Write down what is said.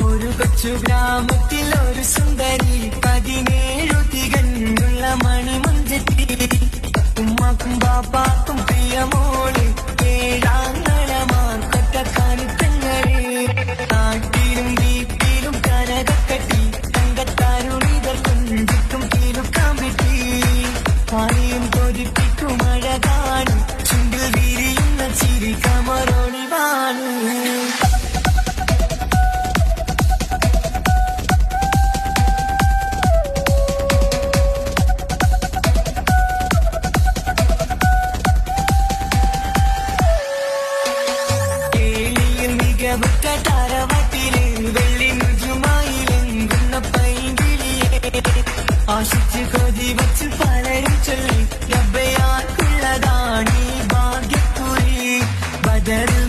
ഒരു കൊച്ചു ഗ്രാമത്തിൽ ഒരു സുന്ദരി പതിനേഴു തികഞ്ഞുള്ള മണിമഞ്ചത്തി ഉമ്മാക്കും ബാപ്പാക്കും പ്രിയമോൾ ഏഴാങ്ങളമാർക്കൊറ്റ നാട്ടിലും വീട്ടിലും കനകക്കട്ടി തങ്കത്താരുണിതർ കുഞ്ചിക്കും കീലുക്കാൻ പറ്റി പാണിയും കൊതിപ്പിക്കും അഴകാണ് ചുണ്ടിൽ വിരിയുന്ന ചിരി കമറൊളിവാണ് കേളിയിൽ പഞ്ചമുറ്റ താരവട്ടിലെ വെള്ളി നുജുമായിലെങ്കുന്ന പൈങ്കിളിയെ ആശിച്ച് കൊതി വച്ച് പലരും ചൊല്ലി. റബ്ബയാർക്കുള്ളതാണ് ഭാഗ്യക്കുറി. ബദൽ